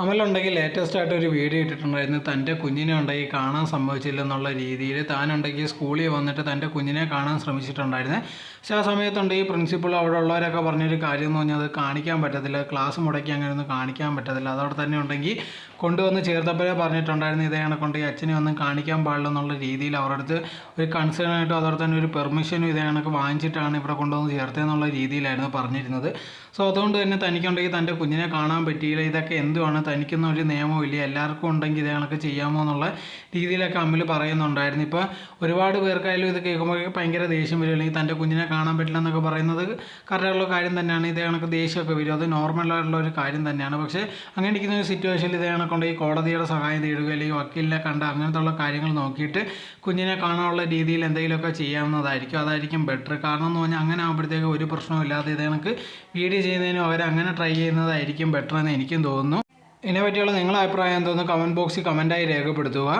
അമലുണ്ടെങ്കിൽ latest ആയിട്ട് ഒരു video ഇട്ടിട്ടുണ്ടായിരുന്നു. തന്റെ കുഞ്ഞിനെ ഉണ്ടെങ്കിൽ കാണാൻ സംഭവിച്ചില്ലെന്നുള്ള രീതിയിൽ താനുണ്ടെങ്കിൽ സ്കൂളിൽ വന്നിട്ട് തന്റെ കുഞ്ഞിനെ കാണാൻ ശ്രമിച്ചിട്ടുണ്ടായിരുന്നു. പക്ഷേ ആ സമയത്തുണ്ടെങ്കിൽ പ്രിൻസിപ്പൾ അവിടെ ഉള്ളവരൊക്കെ പറഞ്ഞൊരു കാര്യം എന്ന് പറഞ്ഞാൽ അത് കാണിക്കാൻ പറ്റത്തില്ല. ക്ലാസ് മുടക്കി അങ്ങനെ ഒന്നും കാണിക്കാൻ പറ്റത്തില്ല. അതവിടെ തന്നെ ഉണ്ടെങ്കിൽ കൊണ്ടുവന്ന് ചേർത്തപ്പോഴേ പറഞ്ഞിട്ടുണ്ടായിരുന്നു ഇതേ കണക്കുണ്ടെങ്കിൽ അച്ഛനെ ഒന്നും കാണിക്കാൻ പാടില്ല എന്നുള്ള രീതിയിൽ അവരുടെ അടുത്ത് ഒരു കൺസേൺ ആയിട്ടും അതോടെ തന്നെ ഒരു പെർമിഷനും ഇതേ കണക്ക് വാങ്ങിച്ചിട്ടാണ് ഇവിടെ കൊണ്ടുവന്ന് ചേർത്തതെന്നുള്ള രീതിയിലായിരുന്നു പറഞ്ഞിരുന്നത്. സോ അതുകൊണ്ട് തന്നെ തനിക്കുണ്ടെങ്കിൽ തന്റെ കുഞ്ഞിനെ കാണാൻ പറ്റിയില്ല. ഇതൊക്കെ എന്തുവാണ് തനിക്കൊന്നും വലിയ നിയമവും ഇല്ല. എല്ലാവർക്കും ഉണ്ടെങ്കിൽ ഇതേ ചെയ്യാമോ എന്നുള്ള രീതിയിലൊക്കെ അമ്മിൽ പറയുന്നുണ്ടായിരുന്നു. ഇപ്പോൾ ഒരുപാട് പേർക്കായാലും ഇത് കേൾക്കുമ്പോൾ ഭയങ്കര ദേഷ്യം വരും. അല്ലെങ്കിൽ തന്റെ കുഞ്ഞിനെ കാണാൻ പറ്റില്ല എന്നൊക്കെ പറയുന്നത് കറക്റ്റുള്ള കാര്യം തന്നെയാണ്. ഇതേ കണക്ക് ദേഷ്യമൊക്കെ വരും. അത് നോർമലായിട്ടുള്ള ഒരു കാര്യം തന്നെയാണ്. പക്ഷേ അങ്ങനെ ഇരിക്കുന്ന ഒരു സിറ്റുവേഷനിൽ ഇതേ കണക്കുണ്ട് ഈ കോടതിയുടെ സഹായം തേടുക അല്ലെങ്കിൽ വക്കീലിനെ കണ്ട അങ്ങനത്തെ ഉള്ള കാര്യങ്ങൾ നോക്കിയിട്ട് കുഞ്ഞിനെ കാണാനുള്ള രീതിയിൽ എന്തെങ്കിലുമൊക്കെ ചെയ്യാവുന്നതായിരിക്കും. അതായിരിക്കും ബെറ്റർ കാരണം എന്ന് പറഞ്ഞാൽ അങ്ങനെ ആകുമ്പോഴത്തേക്ക് ഒരു പ്രശ്നവും ഇല്ലാതെ ഇത് കണക്ക് വീഡിയോ ചെയ്യുന്നതിനും അവർ അങ്ങനെ ട്രൈ ചെയ്യുന്നതായിരിക്കും ബെറ്റർ എന്ന് എനിക്കും തോന്നുന്നു. ഇതിനെ പറ്റിയുള്ള നിങ്ങളുടെ അഭിപ്രായം എന്തോന്ന് കമന്റ് ബോക്സിൽ കമന്റായി രേഖപ്പെടുത്തുക.